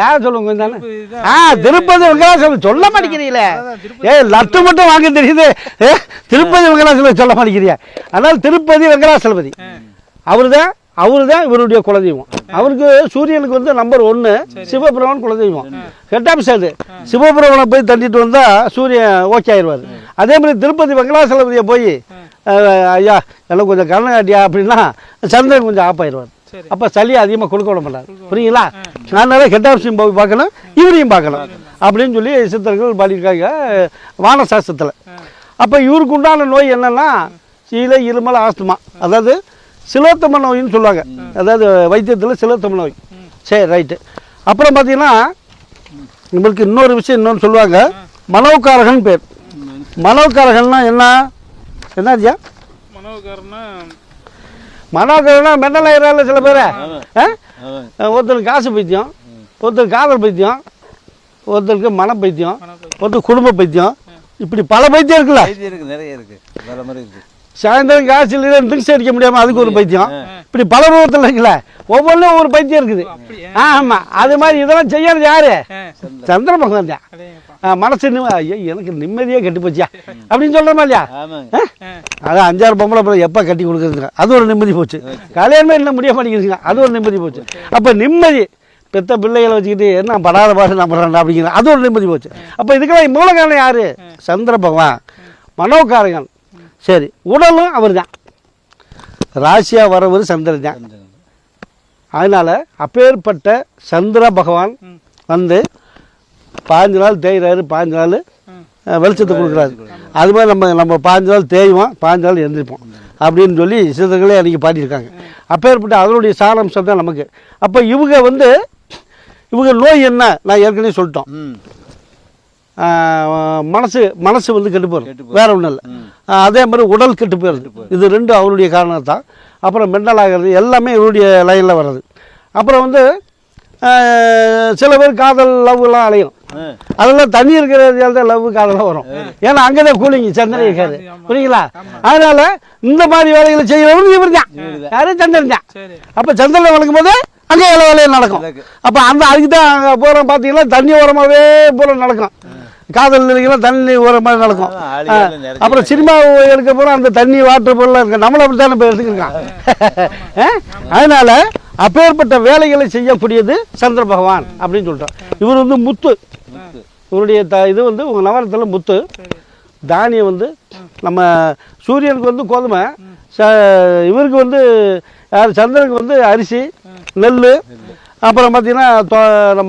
யார் சொல்லுங்க ஆ திருப்பதி வெங்கடாசலம் சொல்ல மாட்டேங்கிறீங்களே. ஏ லட்டு மட்டும் வாங்க தெரியுது. ஏ திருப்பதி வெங்கடாசலம் சொல்ல மாட்டேங்கிறியா அதனால் திருப்பதி வெங்கடாசலபதி அவர் தான் அவரு தான் இவருடைய குலதெய்வம். அவருக்கு சூரியனுக்கு வந்து நம்பர் ஒன்று சிவபிரமன் குலதெய்வம். ஹெட் ஆஃபீஸ் அது சிவபிரமனை போய் தண்டிட்டு வந்தால் சூரியன் ஓகே ஆயிடுவார். அதே மாதிரி திருப்பதி வெங்கடாசலபதியை போய் ஐயா எனக்கு கொஞ்சம் கண்ணு காட்டியா அப்படின்னா சந்திரன் கொஞ்சம் ஆஃப் ஆயிடுவார். அப்போ சளி அதிகமாக கொடுக்க விட மாட்டார். புரியுங்களா? அதனால ஹெட் ஆஃபீஸையும் போய் பார்க்கணும் இவரையும் பார்க்கணும் அப்படின்னு சொல்லி சித்தர்கள் பாடியிருக்காங்க வான சாஸ்திரத்தில். அப்போ இவருக்கு உண்டான நோய் என்னன்னா சீலை இருமல் ஆஸ்துமா. அதாவது சிலோத்தம நோயின்னு சொல்லுவாங்க. அதாவது வைத்தியத்தில் சிலோத்தம நோய். சரி ரைட்டு. அப்புறம் பார்த்தீங்கன்னா நம்மளுக்கு இன்னொரு விஷயம் இன்னொன்று சொல்லுவாங்க. மனோகாரகன் பேர். மனோகாரகன்னா என்ன? என்ன ஐயா? மனோகரனா மனோகாரனா மென்னலாயிரால சில பேர். ஒருத்தருக்கு காசு பைத்தியம் ஒருத்தருக்கு காதல் பைத்தியம் ஒருத்தருக்கு மன பைத்தியம் ஒருத்தர் குடும்ப பைத்தியம். இப்படி பல பைத்தியம் இருக்குல்ல. நிறைய இருக்கு. வேற மாதிரி இருக்கு. சாயந்தரம் காசு இல்லைன்னா ட்ரிங்க்ஸ் அடிக்க முடியாமல் அதுக்கு ஒரு பைத்தியம். இப்படி பல ரூபத்தில் இருக்குல்ல. ஒவ்வொன்றும் ஒவ்வொரு பைத்தியம் இருக்குது. ஆமாம் அது மாதிரி இதெல்லாம் செய்யறது யாரு? சந்திர பகவான் தான். மனசு ஐயோ எனக்கு நிம்மதியே கெட்டு போச்சியா? அப்படின்னு சொல்கிறோமா இல்லையா? அது அஞ்சாறு பொம்பளை பிள்ளை எப்போ கட்டி கொடுக்குறதுங்க அது ஒரு நிம்மதி போச்சு. கல்யாணமே இன்னும் முடிய மாட்டேங்குதுங்க அது ஒரு நிம்மதி போச்சு. அப்போ நிம்மதி. பெத்த பிள்ளைகளை வச்சுக்கிட்டு என்ன படாத பாடு நான் படுறேன் அப்படிங்கிற அது ஒரு நிம்மதி போச்சு. அப்போ இதுக்கெல்லாம் மூல காரணம் யாரு சந்திர பகவான். மனோகாரகன். சரி உடலும் அவர் தான் ராசியாக வரவர் சந்திரன் தான். அதனால் அப்பேற்பட்ட சந்திர பகவான் வந்து பாஞ்சு நாள் தேய்கிறாரு பாஞ்சு நாள் வெளிச்சத்தை கொடுக்குறாரு. அது மாதிரி நம்ம நம்ம பாஞ்சு நாள் தேய்வோம் பாஞ்சு நாள் எந்திரிப்போம் அப்படின்னு சொல்லி சித்தர்களே அன்றைக்கி பாடியிருக்காங்க. அப்பேற்பட்ட அதனுடைய சாரம்சம் தான் நமக்கு. அப்போ இவங்க வந்து இவங்க நோய் என்ன? நான் ஏற்கனவே சொல்லிட்டோம். மனசு மனசு வந்து கெட்டு கெட்டு வேற ஒன்றும் இல்லை. அதே மாதிரி உடல் கெட்டு போயிடுது இது ரெண்டு அவருடைய காரணம் தான் அப்புறம் மெண்டல் ஆகிறது எல்லாமே இவருடைய லைனில் வர்றது. அப்புறம் வந்து சில பேர் காதல் லவ்லாம் அலையும். அதெல்லாம் தண்ணி இருக்கிறதால தான் லவ் காதலாம் வரும். ஏன்னா அங்கே தான் கூலிங் சந்திரன் இருக்காது புரியுங்களா? அதனால இந்த மாதிரி வேலைகளை செய்யறவங்க இவர் தான். யாரு? சந்திரன் தான். அப்போ சந்திரன் வளர்க்கும் போது அங்கே எல்லா வேலையும் நடக்கும். அப்போ அந்த அதுக்கு தான் அங்கே போகிறோம் பார்த்தீங்கன்னா தண்ணி ஓரமாகவே போல நடக்கும். காதல் நிலைக்கெல்லாம் தண்ணி ஓரமாக நடக்கும். அப்புறம் சினிமா எடுக்க போகிற அந்த தண்ணி வாட்டர் பொருளாக இருக்கு. நம்மள அப்படி தானே இப்போ எடுத்துக்கிருக்கான் அதனால அப்பேற்பட்ட வேலைகளை செய்யக்கூடியது சந்திர பகவான் அப்படின்னு சொல்லிட்டோம் இவர் வந்து முத்து. இவருடைய த இது வந்து உங்கள் நவரத்தில் முத்து. தானியம் வந்து நம்ம சூரியனுக்கு வந்து கோதுமை ச இவருக்கு வந்து யார் சந்திரனுக்கு வந்து அரிசி நெல் அப்புறம் பார்த்தீங்கன்னா நம்ம